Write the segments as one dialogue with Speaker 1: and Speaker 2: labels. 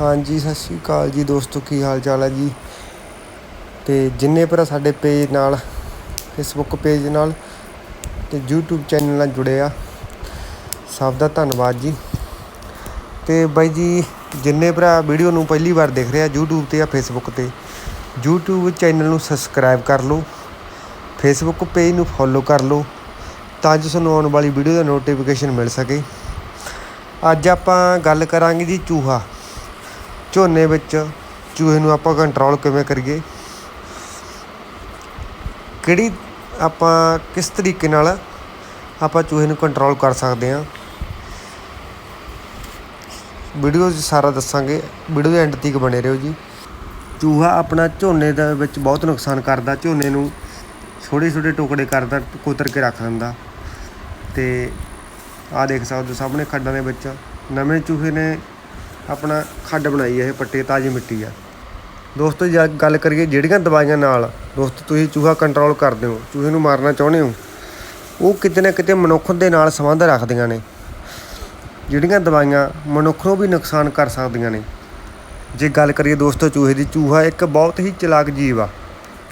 Speaker 1: ਹਾਂਜੀ, ਸਤਿ ਸ਼੍ਰੀ ਅਕਾਲ ਜੀ ਦੋਸਤੋ, ਕੀ ਹਾਲ ਚਾਲ ਹੈ ਜੀ? ਤੇ ਜਿੰਨੇ ਭਰਾ ਸਾਡੇ ਪੇਜ ਨਾਲ ਫੇਸਬੁੱਕ ਪੇਜ ਨਾਲ ਤੇ YouTube ਚੈਨਲ ਨਾਲ ਜੁੜੇ ਆ, ਸਭ ਦਾ ਧੰਨਵਾਦ ਜੀ। ਤੇ ਬਾਈ ਜੀ, ਜਿੰਨੇ ਭਰਾ ਵੀਡੀਓ ਨੂੰ ਪਹਿਲੀ ਵਾਰ ਦੇਖ ਰਹੇ ਆ YouTube ਤੇ ਜਾਂ Facebook ਤੇ, YouTube ਚੈਨਲ ਨੂੰ ਸਬਸਕ੍ਰਾਈਬ ਕਰ ਲਓ, Facebook ਪੇਜ ਨੂੰ ਫੋਲੋ ਕਰ ਲਓ, ਤਾਂ ਜੋ ਤੁਹਾਨੂੰ ਆਉਣ ਵਾਲੀ ਵੀਡੀਓ ਦਾ ਨੋਟੀਫਿਕੇਸ਼ਨ ਮਿਲ ਸਕੇ। ਅੱਜ ਆਪਾਂ ਗੱਲ ਕਰਾਂਗੇ ਜੀ ਚੂਹਾ। ਝੋਨੇ ਵਿੱਚ ਚੂਹੇ ਨੂੰ ਆਪਾਂ ਕੰਟਰੋਲ ਕਿਵੇਂ ਕਰੀਏ? ਕਿਹੜੀ ਆਪਾਂ ਕਿਸ ਤਰੀਕੇ ਨਾਲ ਆਪਾਂ ਚੂਹੇ ਨੂੰ ਕੰਟਰੋਲ ਕਰ ਸਕਦੇ ਹਾਂ? ਵੀਡੀਓ 'ਚ ਸਾਰਾ ਦੱਸਾਂਗੇ। ਵੀਡੀਓ ਦੇ ਐਂਡ ਤੱਕ ਬਣੇ ਰਹੋ ਜੀ। ਚੂਹਾ ਆਪਣਾ ਝੋਨੇ ਦੇ ਵਿੱਚ ਬਹੁਤ ਨੁਕਸਾਨ ਕਰਦਾ। ਝੋਨੇ ਨੂੰ ਛੋਟੇ ਛੋਟੇ ਟੁਕੜੇ ਕਰਦਾ, ਕੁਤਰ ਕੇ ਰੱਖ ਦਿੰਦਾ। ਤੇ ਆਹ ਦੇਖ ਸਕਦੇ ਹੋ ਸਾਹਮਣੇ ਖੱਡਾਂ ਦੇ ਵਿੱਚ ਨਵੇਂ ਚੂਹੇ ਨੇ ਆਪਣਾ ਖੱਡ ਬਣਾਈ ਹੈ ਇਹ ਪੱਟੇ, ਤਾਜ਼ੀ ਮਿੱਟੀ ਆ। ਦੋਸਤੋ, ਜੇ ਗੱਲ ਕਰੀਏ ਜਿਹੜੀਆਂ ਦਵਾਈਆਂ ਨਾਲ, ਦੋਸਤੋ, ਤੁਸੀਂ ਚੂਹਾ ਕੰਟਰੋਲ ਕਰਦੇ ਹੋ, ਚੂਹੇ ਨੂੰ ਮਾਰਨਾ ਚਾਹੁੰਦੇ ਹੋ, ਉਹ ਕਿਤੇ ਨਾ ਕਿਤੇ ਮਨੁੱਖ ਦੇ ਨਾਲ ਸੰਬੰਧ ਰੱਖਦੀਆਂ ਨੇ। ਜਿਹੜੀਆਂ ਦਵਾਈਆਂ ਮਨੁੱਖ ਨੂੰ ਵੀ ਨੁਕਸਾਨ ਕਰ ਸਕਦੀਆਂ ਨੇ। ਜੇ ਗੱਲ ਕਰੀਏ ਦੋਸਤੋ, ਚੂਹੇ ਦੀ, ਚੂਹਾ ਇੱਕ ਬਹੁਤ ਹੀ ਚਲਾਕ ਜੀਵ ਆ।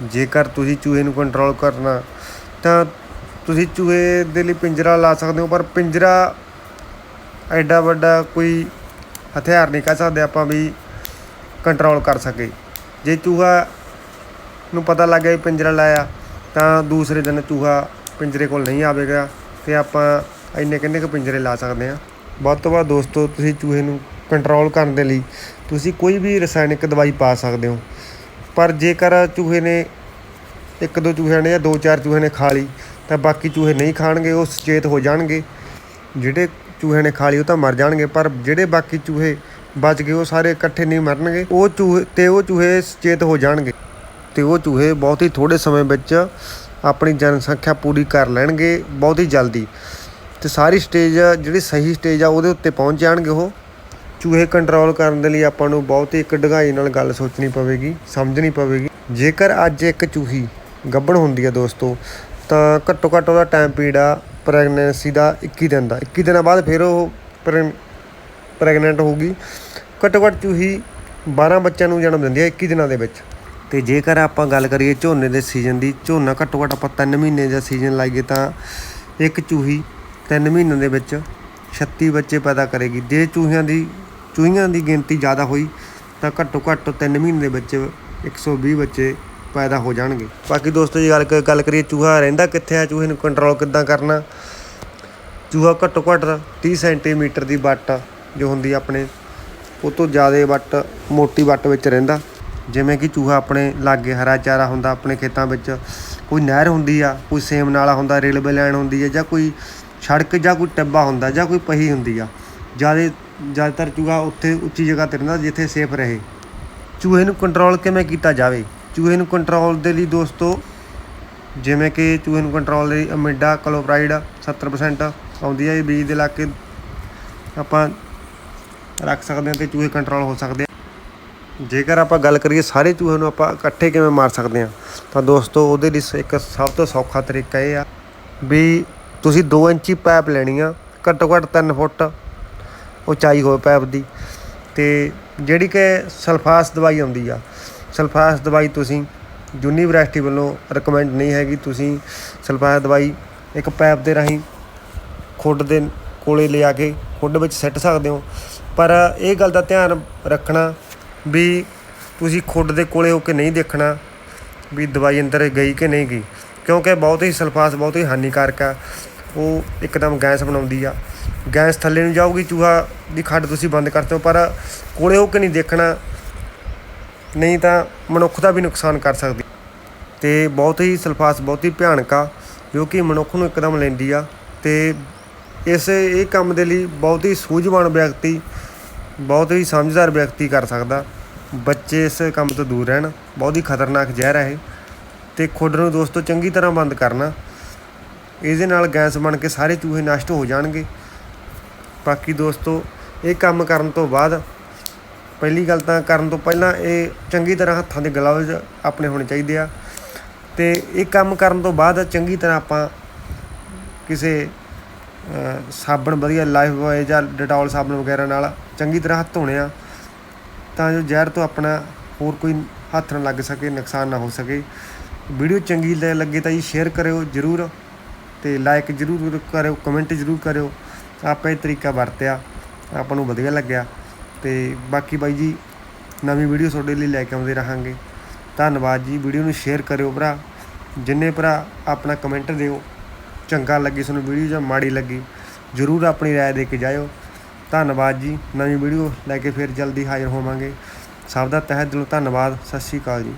Speaker 1: ਜੇਕਰ ਤੁਸੀਂ ਚੂਹੇ ਨੂੰ ਕੰਟਰੋਲ ਕਰਨਾ, ਤਾਂ ਤੁਸੀਂ ਚੂਹੇ ਦੇ ਲਈ ਪਿੰਜਰਾ ਲਾ ਸਕਦੇ ਹੋ, ਪਰ ਪਿੰਜਰਾ ਐਡਾ ਵੱਡਾ ਕੋਈ ਹਥਿਆਰ ਨਹੀਂ ਕਹਿ ਸਕਦੇ ਆਪਾਂ ਵੀ ਕੰਟਰੋਲ ਕਰ ਸਕੇ। ਜੇ ਚੂਹਾ ਨੂੰ ਪਤਾ ਲੱਗ ਗਿਆ ਵੀ ਪਿੰਜਰਾ ਲਾਇਆ, ਤਾਂ ਦੂਸਰੇ ਦਿਨ ਚੂਹਾ ਪਿੰਜਰੇ ਕੋਲ ਨਹੀਂ ਆਵੇਗਾ ਤੇ ਆਪਾਂ ਇੰਨੇ ਕਿੰਨੇ ਕੁ ਪਿੰਜਰੇ ਲਾ ਸਕਦੇ ਹਾਂ। ਵੱਧ ਤੋਂ ਵੱਧ ਦੋਸਤੋ, ਤੁਸੀਂ ਚੂਹੇ ਨੂੰ ਕੰਟਰੋਲ ਕਰਨ ਦੇ ਲਈ ਤੁਸੀਂ ਕੋਈ ਵੀ ਰਸਾਇਣਿਕ ਦਵਾਈ ਪਾ ਸਕਦੇ ਹੋ। ਪਰ ਜੇਕਰ ਚੂਹੇ ਨੇ, ਇੱਕ ਦੋ ਚੂਹਿਆਂ ਨੇ ਜਾਂ ਦੋ ਚਾਰ ਚੂਹੇ ਨੇ ਖਾ ਲਈ, ਤਾਂ ਬਾਕੀ ਚੂਹੇ ਨਹੀਂ ਖਾਣਗੇ, ਉਹ ਸੁਚੇਤ ਹੋ ਜਾਣਗੇ। ਜਿਹੜੇ ਚੂਹੇ ਨੇ ਖਾ ਲਈ ਉਹ ਤਾਂ ਮਰ ਜਾਣਗੇ, ਪਰ ਜਿਹੜੇ ਬਾਕੀ ਚੂਹੇ ਬਚ ਗਏ, ਉਹ ਸਾਰੇ ਇਕੱਠੇ ਨਹੀਂ ਮਰਨਗੇ। ਉਹ ਚੂਹੇ ਤੇ ਉਹ ਚੂਹੇ ਸੁਚੇਤ ਹੋ ਜਾਣਗੇ। ਤੇ ਉਹ ਚੂਹੇ ਬਹੁਤ ਹੀ ਥੋੜੇ ਸਮੇਂ ਵਿੱਚ ਆਪਣੀ ਜਨਸੰਖਿਆ ਪੂਰੀ ਕਰ ਲੈਣਗੇ, ਬਹੁਤ ਹੀ ਜਲਦੀ। ਤੇ ਸਾਰੀ ਸਟੇਜ, ਜਿਹੜੀ ਸਹੀ ਸਟੇਜ ਆ, ਉਹਦੇ ਉੱਤੇ ਪਹੁੰਚ ਜਾਣਗੇ ਉਹ। ਚੂਹੇ ਕੰਟਰੋਲ ਕਰਨ ਦੇ ਲਈ ਆਪਾਂ ਨੂੰ ਬਹੁਤ ਹੀ ਇੱਕ ਡੂੰਘਾਈ ਨਾਲ ਗੱਲ ਸੋਚਣੀ ਪਵੇਗੀ, ਸਮਝਣੀ ਪਵੇਗੀ। ਜੇਕਰ ਅੱਜ ਇੱਕ ਚੂਹੀ ਗੱਭਣ ਹੁੰਦੀ ਹੈ ਦੋਸਤੋ, ਤਾਂ ਘੱਟੋ ਘੱਟ ਉਹਦਾ ਟਾਈਮ ਪੀਰੀਅਡ ਆ ਪ੍ਰੈਗਨੈਂਸੀ ਦਾ 21 ਦਿਨ ਦਾ। 21 ਦਿਨਾਂ ਬਾਅਦ ਫਿਰ ਉਹ ਪ੍ਰੈਗਨੈਂਟ ਹੋਊਗੀ। ਘੱਟੋ ਘੱਟ ਚੂਹੀ 12 ਬੱਚਿਆਂ ਨੂੰ ਜਨਮ ਦਿੰਦੀ ਹੈ 21 ਦਿਨਾਂ ਦੇ ਵਿੱਚ। ਤੇ ਜੇਕਰ ਆਪਾਂ ਗੱਲ ਕਰੀਏ ਝੋਨੇ ਦੇ ਸੀਜ਼ਨ ਦੀ, ਝੋਨਾ ਘੱਟੋ ਘੱਟ ਆਪਾਂ 3 ਮਹੀਨੇ ਦਾ ਸੀਜ਼ਨ ਲਾਈਏ ਤਾਂ ਇੱਕ ਚੂਹੀ 3 ਮਹੀਨਿਆਂ ਦੇ ਵਿੱਚ 36 ਬੱਚੇ ਪੈਦਾ ਕਰੇਗੀ। ਜੇ ਚੂਹਿਆਂ ਦੀ ਚੂਹੀਆਂ ਦੀ ਗਿਣਤੀ ਜ਼ਿਆਦਾ ਹੋਈ ਤਾਂ ਘੱਟੋ ਘੱਟ 3 ਮਹੀਨੇ ਦੇ ਵਿੱਚ 120 ਬੱਚੇ ਪੈਦਾ ਹੋ ਜਾਣਗੇ। ਬਾਕੀ ਦੋਸਤੋ ਜੀ, ਗੱਲ ਗੱਲ ਕਰੀਏ ਚੂਹਾ ਰਹਿੰਦਾ ਕਿੱਥੇ ਆ? ਚੂਹੇ ਨੂੰ ਕੰਟਰੋਲ ਕਿੱਦਾਂ ਕਰਨਾ? ਚੂਹਾ ਘੱਟੋ ਘੱਟ 30 ਸੈਂਟੀਮੀਟਰ ਦੀ ਵੱਟ ਜੋ ਹੁੰਦੀ ਆਪਣੇ, ਉਹ ਤੋਂ ਜ਼ਿਆਦਾ ਵੱਟ, ਮੋਟੀ ਵੱਟ ਵਿੱਚ ਰਹਿੰਦਾ। ਜਿਵੇਂ ਕਿ ਚੂਹਾ ਆਪਣੇ ਲਾਗੇ ਹਰਾ ਚਾਰਾ ਹੁੰਦਾ, ਆਪਣੇ ਖੇਤਾਂ ਵਿੱਚ ਕੋਈ ਨਹਿਰ ਹੁੰਦੀ ਆ, ਕੋਈ ਸੇਮ ਨਾਲਾ ਹੁੰਦਾ ਰੇਲਵੇ ਲਾਈਨ ਹੁੰਦੀ ਹੈ ਜਾਂ ਕੋਈ ਸੜਕ, ਜਾਂ ਕੋਈ ਟੱਬਾ ਹੁੰਦਾ, ਜਾਂ ਕੋਈ ਪਹੀ ਹੁੰਦੀ ਆ। ਜ਼ਿਆਦਾ, ਜ਼ਿਆਦਾਤਰ ਚੂਹਾ ਉੱਥੇ ਉੱਚੀ ਜਗ੍ਹਾ ਤੇ ਰਹਿੰਦਾ, ਜਿੱਥੇ ਸੇਫ ਰਹੇ। ਚੂਹੇ ਨੂੰ ਕੰਟਰੋਲ ਕਿਵੇਂ ਕੀਤਾ ਜਾਵੇ? ਚੂਹੇ ਨੂੰ ਕੰਟਰੋਲ ਦੇ ਲਈ ਦੋਸਤੋ, ਜਿਵੇਂ ਕਿ ਚੂਹੇ ਨੂੰ ਕੰਟਰੋਲ ਲਈ ਅਮਿਡਾ ਕਲੋਪਰਾਈਡ 70% ਆਉਂਦੀ ਹੈ ਇਹ ਬੀਜ ਦੇ ਲਾ ਕੇ ਆਪਾਂ ਰੱਖ ਸਕਦੇ ਹਾਂ ਤੇ ਚੂਹੇ ਕੰਟਰੋਲ ਹੋ ਸਕਦੇ ਆ। ਜੇਕਰ ਆਪਾਂ ਗੱਲ ਕਰੀਏ ਸਾਰੇ ਚੂਹੇ ਨੂੰ ਆਪਾਂ ਇਕੱਠੇ ਕਿਵੇਂ ਮਾਰ ਸਕਦੇ ਹਾਂ, ਤਾਂ ਦੋਸਤੋ ਉਹਦੇ ਲਈ ਇੱਕ ਸਭ ਤੋਂ ਸੌਖਾ ਤਰੀਕਾ ਇਹ ਆ ਵੀ ਤੁਸੀਂ 2 ਇੰਚੀ ਪਾਈਪ ਲੈਣੀ ਆ, ਘੱਟੋ ਘੱਟ 3 ਫੁੱਟ ਉਚਾਈ ਹੋਵੇ ਪਾਈਪ ਦੀ। ਤੇ ਜਿਹੜੀ ਕਿ ਸਲਫਾਸ ਦਵਾਈ ਆਉਂਦੀ ਆ ਸਲਫਾਸ ਦਵਾਈ ਤੁਸੀਂ ਯੂਨੀਵਰਸਿਟੀ ਵੱਲੋਂ ਰეკਮੈਂਡ ਨਹੀਂ ਹੈਗੀ। ਤੁਸੀਂ ਸਲਫਾਸ ਦਵਾਈ ਇੱਕ ਪਾਈਪ ਦੇ ਰਾਹੀਂ ਖੁੱਡ ਦੇ ਕੋਲੇ ਲਿਆ ਕੇ ਖੁੱਡ ਵਿੱਚ ਸਿੱਟ ਸਕਦੇ ਹੋ। ਪਰ ਇਹ ਗੱਲ ਦਾ ਧਿਆਨ ਰੱਖਣਾ ਵੀ ਤੁਸੀਂ ਖੁੱਡ ਦੇ ਕੋਲੇ ਹੋ ਕੇ ਨਹੀਂ ਦੇਖਣਾ ਵੀ ਦਵਾਈ ਅੰਦਰ ਗਈ ਕਿ ਨਹੀਂ ਗਈ। ਕਿਉਂਕਿ ਬਹੁਤ ਹੀ ਸਲਫਾਸ ਬਹੁਤ ਹੀ ਹਾਨੀਕਾਰਕ ਆ। ਉਹ ਇੱਕਦਮ ਗੈਸ ਬਣਾਉਂਦੀ ਆ। ਗੈਸ ਥੱਲੇ ਨੂੰ ਜਾਊਗੀ, ਚੂਹਾ ਦੀ ਖੱਡ ਤੁਸੀਂ ਬੰਦ ਕਰਤੇ ਹੋ ਪਰ ਕੋਲੇ ਹੋ ਕੇ ਨਹੀਂ ਦੇਖਣਾ ਨਹੀਂ ਤਾਂ ਮਨੁੱਖ ਦਾ ਵੀ ਨੁਕਸਾਨ ਕਰ ਸਕਦੀ। ਤੇ ਬਹੁਤ ਹੀ ਸਲਫਾਸ, ਬਹੁਤ ਹੀ ਭਿਆਨਕ ਆ, ਜੋ ਕਿ ਮਨੁੱਖ ਨੂੰ ਇੱਕਦਮ ਲੈਂਦੀ ਆ। ਤੇ ਇਸ, ਇਹ ਕੰਮ ਦੇ ਲਈ ਬਹੁਤ ਹੀ ਸੂਝਵਾਨ ਵਿਅਕਤੀ, ਬਹੁਤ ਹੀ ਸਮਝਦਾਰ ਵਿਅਕਤੀ ਕਰ ਸਕਦਾ। ਬੱਚੇ ਇਸ ਕੰਮ ਤੋਂ ਦੂਰ ਰਹਿਣ, ਬਹੁਤ ਹੀ ਖਤਰਨਾਕ ਜ਼ਹਿਰ ਹੈ ਇਹ। ਤੇ ਖੁੱਡ ਨੂੰ ਦੋਸਤੋ ਚੰਗੀ ਤਰ੍ਹਾਂ ਬੰਦ ਕਰਨਾ, ਇਹਦੇ ਨਾਲ ਗੈਸ ਬਣ ਕੇ ਸਾਰੇ ਚੂਹੇ ਨਸ਼ਟ ਹੋ ਜਾਣਗੇ। ਬਾਕੀ ਦੋਸਤੋ, ਇਹ ਕੰਮ ਕਰਨ ਤੋਂ ਬਾਅਦ ਪਹਿਲੀ ਗੱਲ ਤਾਂ ਕਰਨ ਤੋਂ ਪਹਿਲਾਂ ਇਹ ਚੰਗੀ ਤਰ੍ਹਾਂ ਹੱਥਾਂ ਦੇ ਗਲਵਜ਼ ਆਪਣੇ ਹੋਣੇ ਚਾਹੀਦੇ ਆ ਤੇ ਇਹ ਕੰਮ ਕਰਨ ਤੋਂ ਬਾਅਦ ਚੰਗੀ ਤਰ੍ਹਾਂ ਆਪਾਂ ਕਿਸੇ ਸਾਬਣ ਵਧੀਆ ਲਾਈਫ ਬੋਏ ਜਾਂ ਡਟੋਲ ਸਾਬਣ ਵਗੈਰਾ ਨਾਲ ਚੰਗੀ ਤਰ੍ਹਾਂ ਹੱਥ ਧੋਣੇ ਆ ਤਾਂ ਜੋ ਜ਼ਹਿਰ ਤੋਂ ਆਪਣਾ ਹੋਰ ਕੋਈ ਹੱਥ ਨਾ ਲੱਗ ਸਕੇ, ਨੁਕਸਾਨ ਨਾ ਹੋ ਸਕੇ। ਵੀਡੀਓ ਚੰਗੀ ਲੱਗੇ ਤਾਂ ਜੀ ਸ਼ੇਅਰ ਕਰਿਓ ਜਰੂਰ ਤੇ ਲਾਈਕ ਜਰੂਰ ਕਰਿਓ, ਕਮੈਂਟ ਜਰੂਰ ਕਰਿਓ। ਆਪਾਂ ਇਹ ਤਰੀਕਾ ਵਰਤਿਆ, ਆਪਾਂ ਨੂੰ ਵਧੀਆ ਲੱਗਿਆ। ਤੇ ਬਾਕੀ ਬਾਈ ਜੀ, ਨਵੀਂ ਵੀਡੀਓ ਤੁਹਾਡੇ ਲਈ ਲੈ ਕੇ ਆਉਂਦੇ ਰਹਾਂਗੇ। ਧੰਨਵਾਦ ਜੀ, ਵੀਡੀਓ ਨੂੰ ਸ਼ੇਅਰ ਕਰਿਓ ਭਰਾ। ਜਿੰਨੇ ਭਰਾ ਆਪਣਾ ਕਮੈਂਟ ਦਿਓ, ਚੰਗਾ ਲੱਗੀ ਤੁਹਾਨੂੰ ਵੀਡੀਓ ਜਾਂ ਮਾੜੀ ਲੱਗੀ, ਜਰੂਰ ਆਪਣੀ ਰਾਏ ਦੇ ਕੇ ਜਾਇਓ। ਧੰਨਵਾਦ ਜੀ, ਨਵੀਂ ਵੀਡੀਓ ਲੈ ਕੇ ਫਿਰ ਜਲਦੀ ਹਾਜ਼ਰ ਹੋਵਾਂਗੇ। ਸਭ ਦਾ ਤਹਿ ਦਿਲੋਂ ਧੰਨਵਾਦ, ਸਤਿ ਸ਼੍ਰੀ ਅਕਾਲ ਜੀ।